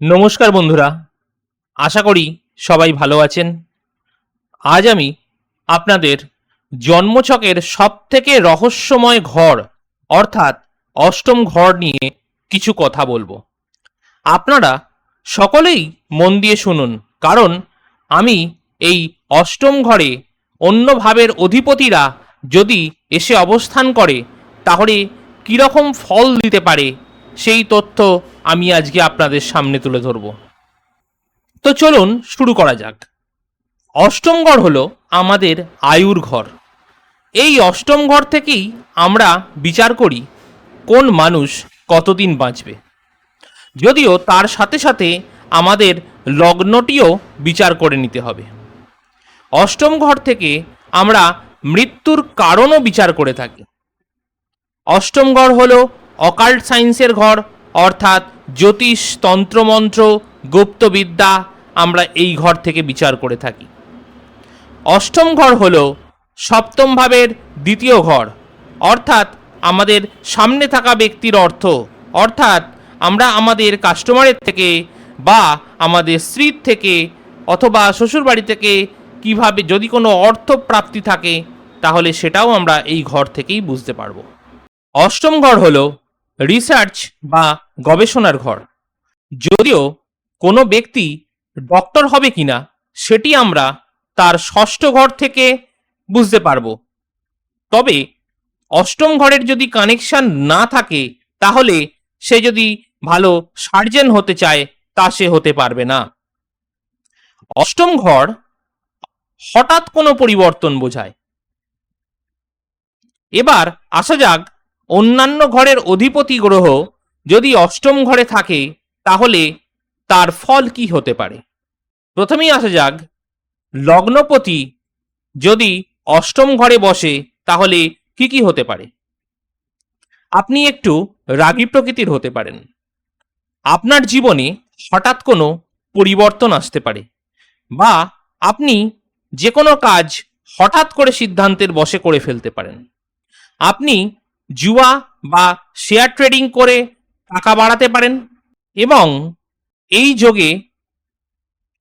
নমস্কার বন্ধুরা। আশা করি সবাই ভালো আছেন। আজ আমি আপনাদের জন্মছকের সব থেকে রহস্যময় ঘর, অর্থাৎ অষ্টম ঘর নিয়ে কিছু কথা বলব। আপনারা সকলেই মন দিয়ে শুনুন, কারণ আমি এই অষ্টম ঘরে অন্য ভাবের অধিপতিরা যদি এসে অবস্থান করে, তাহলে কীরকম ফল দিতে পারে সেই তথ্য আমি আজকে আপনাদের সামনে তুলে ধরব। তো চলুন শুরু করা যাক। অষ্টম ঘর হলো আমাদের আয়ুর ঘর। এই অষ্টম ঘর থেকেই আমরা বিচার করি কোন মানুষ কতদিন বাঁচবে। যদিও তার সাথে সাথে আমাদের লগ্নটিও বিচার করে নিতে হবে। অষ্টম ঘর থেকে আমরা মৃত্যুর কারণও বিচার করে থাকি। অষ্টম ঘর হলো অকাল্ট সায়েন্সের ঘর, অর্থাৎ জ্যোতিষ তন্ত্রমন্ত্র গুপ্তবিদ্যা আমরা এই ঘর থেকে বিচার করে থাকি। অষ্টম ঘর হল সপ্তম ভাবের দ্বিতীয় ঘর, অর্থাৎ আমাদের সামনে থাকা ব্যক্তির অর্থ, অর্থাৎ আমরা আমাদের কাস্টমারের থেকে বা আমাদের স্ত্রীর থেকে অথবা শ্বশুরবাড়ি থেকে কীভাবে যদি কোনো অর্থ প্রাপ্তি থাকে, তাহলে সেটাও আমরা এই ঘর থেকেই বুঝতে পারব। অষ্টম ঘর হলো রিসার্চ বা গবেষণার ঘর। যদিও কোনো ব্যক্তি ডক্টর হবে কিনা, সেটি আমরা তার ষষ্ঠ ঘর থেকে বুঝতে পারব। তবে অষ্টম ঘরের যদি কানেকশন না থাকে, তাহলে সে যদি ভালো সার্জেন হতে চায়, তা সে হতে পারবে না। অষ্টম ঘর হঠাৎ কোনো পরিবর্তন বোঝায়। এবার আসা যাক অন্যান্য ঘরের অধিপতি গ্রহ যদি অষ্টম ঘরে থাকে, তাহলে তার ফল কি হতে পারে? প্রথমেই আসা যাক, লগ্নপতি যদি অষ্টম ঘরে বসে, তাহলে কি কি হতে পারে? আপনি একটু রাগী প্রকৃতির হতে পারেন। আপনার জীবনে হঠাৎ কোনো পরিবর্তন আসতে পারে বা আপনি যে কোনো কাজ হঠাৎ করে সিদ্ধান্তের বসে করে ফেলতে পারেন। আপনি জুয়া বা শেয়ার ট্রেডিং করে টাকা বাড়াতে পারেন এবং এই যোগে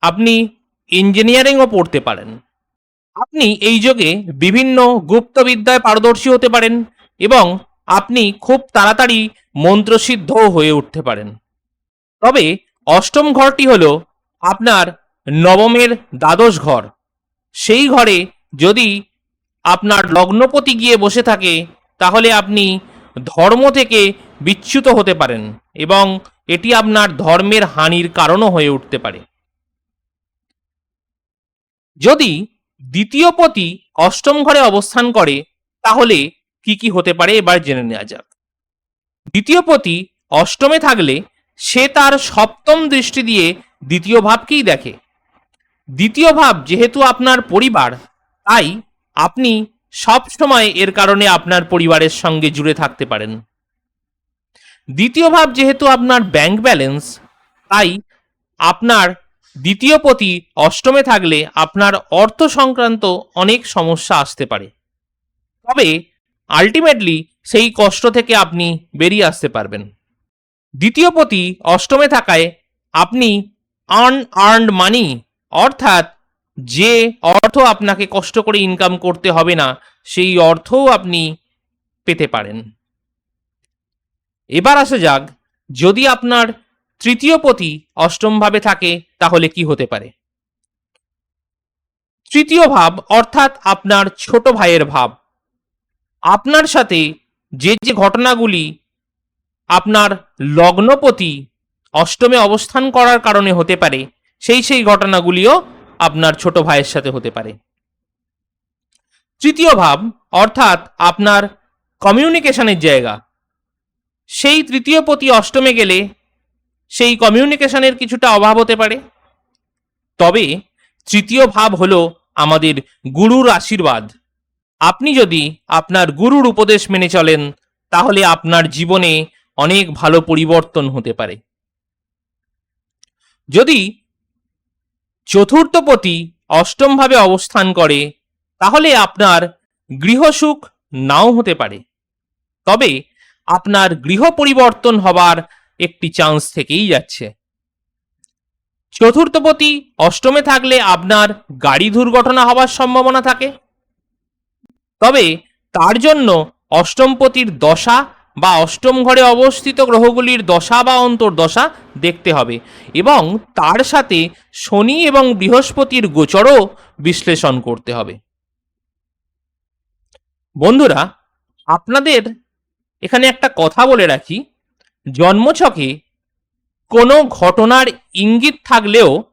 আপনি ইঞ্জিনিয়ারিংও পড়তে পারেন। আপনি এই যোগে বিভিন্ন গুপ্তবিদ্যায় পারদর্শী হতে পারেন এবং আপনি খুব তাড়াতাড়ি মন্ত্রসিদ্ধও হয়ে উঠতে পারেন। তবে অষ্টম ঘরটি হলো আপনার নবমের দ্বাদশ ঘর। সেই ঘরে যদি আপনার লগ্নপতি গিয়ে বসে থাকে তাহলে আপনি ধর্ম থেকে বিচ্যুত হতে পারেন এবং এটি আপনার ধর্মের হানির কারণও হয়ে উঠতে পারে। যদি দ্বিতীয় পতি অষ্টম ঘরে অবস্থান করে, তাহলে কি কি হতে পারে এবার জেনে নেওয়া যাক। দ্বিতীয় পতি অষ্টমে থাকলে সে তার সপ্তম দৃষ্টি দিয়ে দ্বিতীয় ভাবকেই দেখে। দ্বিতীয় ভাব যেহেতু আপনার পরিবার, তাই আপনি সব সময় এর কারণে আপনার পরিবারের সঙ্গে জুড়ে থাকতে পারেন। দ্বিতীয় ভাব যেহেতু আপনার ব্যাংক ব্যালেন্স তাই আপনার দ্বিতীয় পতি অষ্টমে থাকলে আপনার অর্থ সংক্রান্ত অনেক সমস্যা আসতে পারে। তবে আলটিমেটলি সেই কষ্ট থেকে আপনি বেরিয়ে আসতে পারবেন। দ্বিতীয় পতি অষ্টমে থাকায় আপনি আর্ন আর্নড মানি অর্থাৎ যে অর্থ আপনাকে কষ্ট করে ইনকাম করতে হবে না, সেই অর্থও আপনি পেতে পারেন। এবার আসা যাক, যদি আপনার তৃতীয় পতি অষ্টমভাবে থাকে, তাহলে কি হতে পারে? তৃতীয় ভাব অর্থাৎ আপনার ছোট ভাইয়ের ভাব। আপনার সাথে যে যে ঘটনাগুলি আপনার লগ্নপতি অষ্টমে অবস্থান করার কারণে হতে পারে, সেই সেই ঘটনাগুলিও আপনার ছোট ভাইয়ের সাথে হতে পারে। তৃতীয় ভাব, অর্থাৎ আপনার কমিউনিকেশনের জায়গা। সেই তৃতীয় পতি অষ্টমে গেলে সেই কমিউনিকেশনের কিছুটা অভাব হতে পারে। তবে তৃতীয় ভাব হলো আমাদের গুরুর আশীর্বাদ। আপনি যদি আপনার গুরুর উপদেশ মেনে চলেন, তাহলে আপনার জীবনে অনেক ভালো পরিবর্তন হতে পারে। যদি চতুর্থপতি অষ্টমভাবে অবস্থান করে, তাহলে আপনার গৃহসুখ নাও হতে পারে। তবে আপনার গৃহ পরিবর্তন হবার একটি চান্স থেকেই যাচ্ছে। চতুর্থপতি অষ্টমে থাকলে আপনার গাড়ি দুর্ঘটনা হওয়ার সম্ভাবনা থাকে। তবে তার জন্য অষ্টমপতির দশা বা অষ্টম ঘরে অবস্থিত গ্রহগুলির দশা বা অন্তর্দশা দেখতে হবে এবং তার সাথে শনি এবং বৃহস্পতির গোচরও বিশ্লেষণ করতে হবে। বন্ধুরা, আপনাদের এখানে একটা কথা বলে রাখি। জন্মছকে কোনো ঘটনার ইঙ্গিত থাকলেও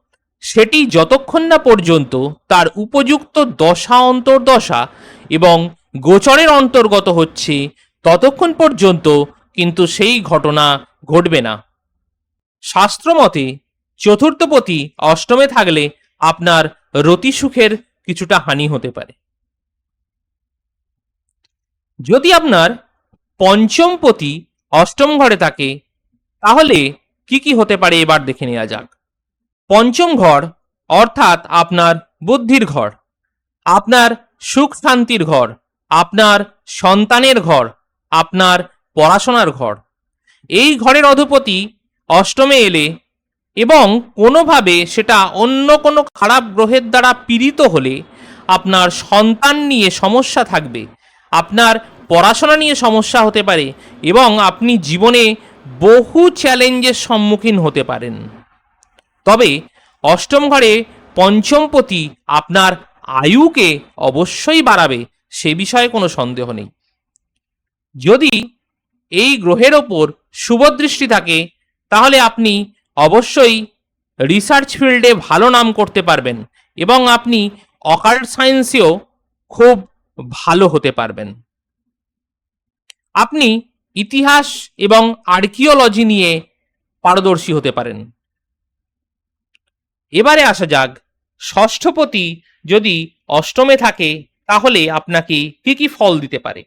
সেটি যতক্ষণ না পর্যন্ত তার উপযুক্ত দশা, অন্তর্দশা এবং গোচরের অন্তর্গত হচ্ছে ততক্ষণ পর্যন্ত কিন্তু সেই ঘটনা ঘটবে না। শাস্ত্রমতে চতুর্থপতি অষ্টমে থাকলে আপনার রতি সুখের কিছুটা হানি হতে পারে। যদি আপনার পঞ্চমপতি অষ্টম ঘরে থাকে, তাহলে কি কি হতে পারে এবার দেখে নেওয়া যাক। পঞ্চম ঘর অর্থাৎ আপনার বুদ্ধির ঘর, আপনার সুখ শান্তির ঘর, আপনার সন্তানের ঘর আপনার পড়াশোনার ঘর। এই ঘরের অধিপতি অষ্টমে এলে এবং কোনোভাবে সেটা অন্য কোনো খারাপ গ্রহের দ্বারা পীড়িত হলে আপনার সন্তান নিয়ে সমস্যা থাকবে, আপনার পড়াশোনা নিয়ে সমস্যা হতে পারে এবং আপনি জীবনে বহু চ্যালেঞ্জের সম্মুখীন হতে পারেন। তবে অষ্টম ঘরে পঞ্চমপতি আপনার আয়ুকে অবশ্যই বাড়াবে, সে বিষয়ে কোনো সন্দেহ নেই। যদি এই গ্রহের ওপর শুভদৃষ্টি থাকে, তাহলে আপনি অবশ্যই রিসার্চ ফিল্ডে ভালো নাম করতে পারবেন এবং আপনি অকাল্ট সায়েন্সেও খুব ভালো হতে পারবেন। আপনি ইতিহাস এবং আর্কিওলজি নিয়ে পারদর্শী হতে পারেন। এবারে আসা যাক, ষষ্ঠপতি যদি অষ্টমে থাকে, তাহলে আপনাকে কি কি ফল দিতে পারে?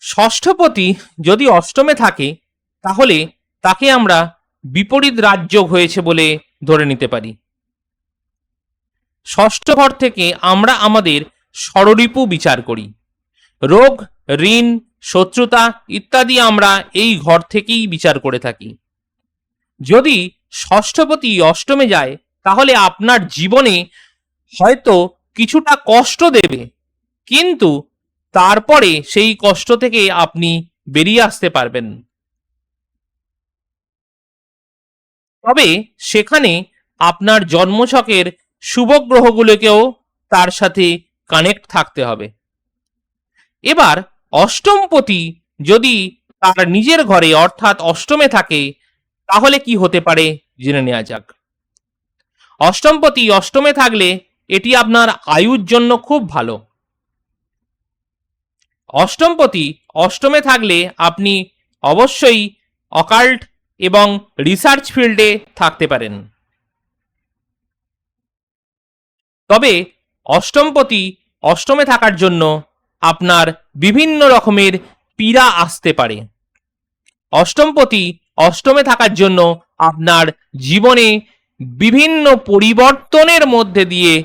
ষষ্ঠপতি যদি অষ্টমে থাকে, তাহলে তাকে আমরা বিপরীত রাজ্য হয়েছে বলে ধরে নিতে পারি। ষষ্ঠ ঘর থেকে আমরা আমাদের ষড়রিপু বিচার করি। রোগ, ঋণ, শত্রুতা ইত্যাদি আমরা এই ঘর থেকেই বিচার করে থাকি। যদি ষষ্ঠপতি অষ্টমে যায়, তাহলে আপনার জীবনে হয়তো কিছুটা কষ্ট দেবে। কিন্তু তারপরে সেই কষ্ট থেকে আপনি বেরিয়ে আসতে পারবেন। তবে সেখানে আপনার জন্মছকের শুভ গ্রহগুলোকেও তার সাথে কানেক্ট থাকতে হবে। এবার অষ্টমপতি যদি তার নিজের ঘরে অর্থাৎ অষ্টমে থাকে, তাহলে কি হতে পারে জেনে নেওয়া যাক। অষ্টমপতি অষ্টমে থাকলে এটি আপনার আয়ুর জন্য খুব ভালো। অষ্টমপতি অষ্টমে থাকলে আপনি অবশ্যই অকাল্ট এবং রিসার্চ ফিল্ডে থাকতে পারেন। তবে অষ্টমপতি অষ্টমে থাকার জন্য আপনার বিভিন্ন রকমের পীড়া আসতে পারে। অষ্টমপতি অষ্টমে থাকার জন্য আপনার জীবনে বিভিন্ন পরিবর্তনের মধ্যে দিয়ে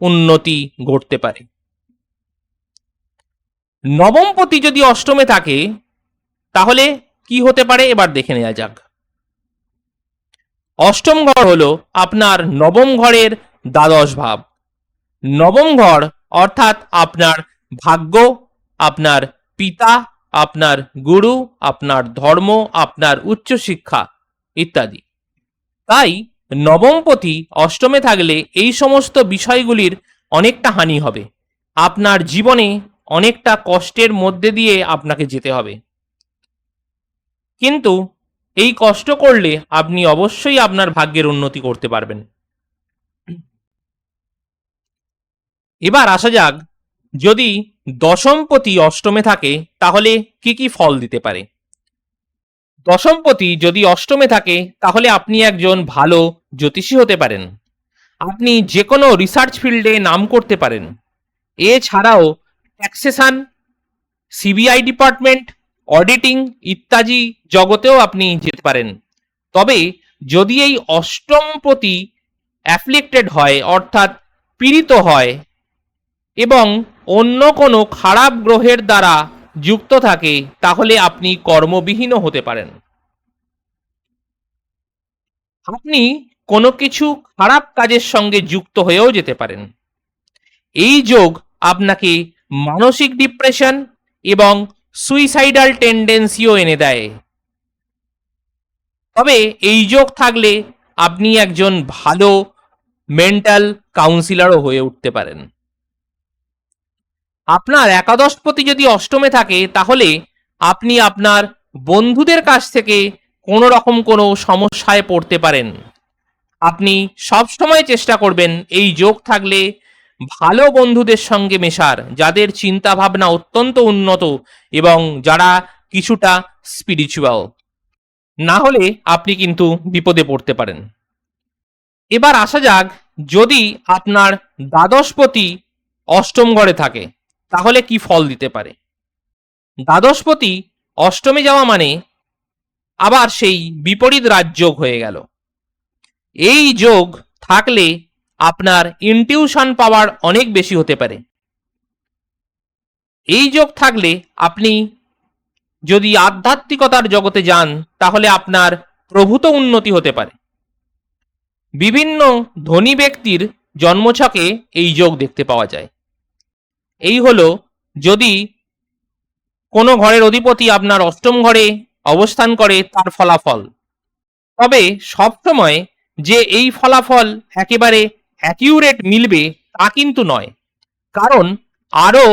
উন্নতি ঘটতে পারে। নবমপতি যদি অষ্টমে থাকে, তাহলে কি হতে পারে? এবার দেখে নেওয়া যাক। অষ্টম ঘর হলো আপনার নবম ঘরের দ্বাদশ ভাব। নবম ঘর অর্থাৎ আপনার ভাগ্য, আপনার পিতা, আপনার গুরু, আপনার ধর্ম, আপনার উচ্চশিক্ষা ইত্যাদি। তাই নবমপতি অষ্টমে থাকলে এই সমস্ত বিষয়গুলির অনেকটা হানি হবে। আপনার জীবনে অনেকটা কষ্টের মধ্যে দিয়ে আপনাকে যেতে হবে। কিন্তু এই কষ্ট করলে আপনি অবশ্যই আপনার ভাগ্যের উন্নতি করতে পারবেন। এবার আসা যাক, যদি দশমপতি অষ্টমে থাকে, তাহলে কি কি ফল দিতে পারে? দশমপতি যদি অষ্টমে থাকে, তাহলে আপনি একজন ভালো জ্যোতিষী হতে পারেন। আপনি যে কোনো রিসার্চ ফিল্ডে নাম করতে পারেন। এছাড়াও ট্যাক্সেশন সিবিআই ডিপার্টমেন্ট অডিটিং ইত্যাদি জগতেও আপনি যেতে পারেন। তবে যদি এই অষ্টমপতি অ্যাফ্লিক্টেড হয়, অর্থাৎ পীড়িত হয় এবং অন্য কোনো খারাপ গ্রহের দ্বারা যুক্ত থাকে, তাহলে আপনি কর্মবিহীনও হতে পারেন। আপনি কোনো কিছু খারাপ কাজের সঙ্গে যুক্ত হয়েও যেতে পারেন। এই যোগ আপনাকে মানসিক ডিপ্রেশন এবং সুইসাইডাল টেন্ডেন্সিও এনে দেয়। তবে এই যোগ থাকলে আপনি একজন ভালো মেন্টাল কাউন্সিলরও হয়ে উঠতে পারেন। আপনার একাদশপতি যদি অষ্টমে থাকে, তাহলে আপনি আপনার বন্ধুদের কাছ থেকে কোনো রকম কোনো সমস্যায় পড়তে পারেন। আপনি সব সময় চেষ্টা করবেন এই যোগ থাকলে ভালো বন্ধুদের সঙ্গে মেশার, যাদের চিন্তা ভাবনা অত্যন্ত উন্নত এবং যারা কিছুটা স্পিরিচুয়াল না হলে আপনি কিন্তু বিপদে পড়তে পারেন। এবার আসা যাক, যদি আপনার দ্বাদশপতি অষ্টম ঘরে থাকে, তাহলে কি ফল দিতে পারে? দ্বাদশপতি অষ্টমে যাওয়া মানে আবার সেই বিপরীত রাজযোগ হয়ে গেল। এই যোগ থাকলে আপনার ইনটিউশন পাওয়ার অনেক বেশি হতে পারে। এই যোগ থাকলে আপনি যদি আধ্যাত্মিকতার জগতে যান, তাহলে আপনার প্রভূত উন্নতি হতে পারে। বিভিন্ন ধনী ব্যক্তির জন্মছকে এই যোগ দেখতে পাওয়া যায়। এই হলো যদি কোনো ঘরের অধিপতি আপনার অষ্টম ঘরে অবস্থান করে, তার ফলাফল। তবে সবসময় যে এই ফলাফল একেবারে অ্যাকিউরেট মিলবে তা কিন্তু নয়। কারণ আরও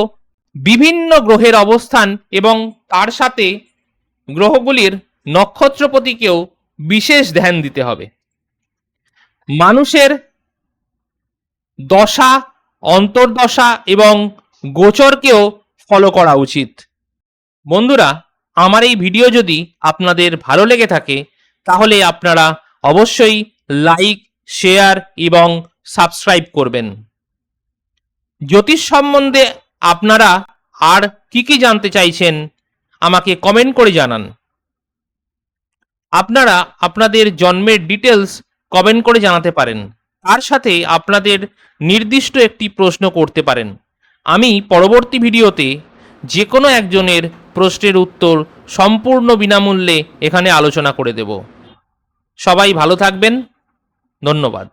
বিভিন্ন গ্রহের অবস্থান এবং তার সাথে গ্রহগুলির নক্ষত্রপতিকেও বিশেষ ধ্যান দিতে হবে। মানুষের দশা, অন্তর্দশা এবং গোচরকেও ফলো করা উচিত। বন্ধুরা, আমার এই ভিডিও যদি আপনাদের ভালো লেগে থাকে, তাহলে আপনারা অবশ্যই লাইক শেয়ার এবং সাবস্ক্রাইব করবেন। জ্যোতিষ সম্বন্ধে আপনারা আর কি কি জানতে চাইছেন, আমাকে কমেন্ট করে জানান। আপনারা আপনাদের জন্মের ডিটেলস কমেন্ট করে জানাতে পারেন। তার সাথে আপনাদের নির্দিষ্ট একটি প্রশ্ন করতে পারেন। আমি পরবর্তী ভিডিওতে যে কোনো একজনের প্রশ্নের উত্তর সম্পূর্ণ বিনামূল্যে এখানে আলোচনা করে দেব। সবাই ভালো থাকবেন। ধন্যবাদ।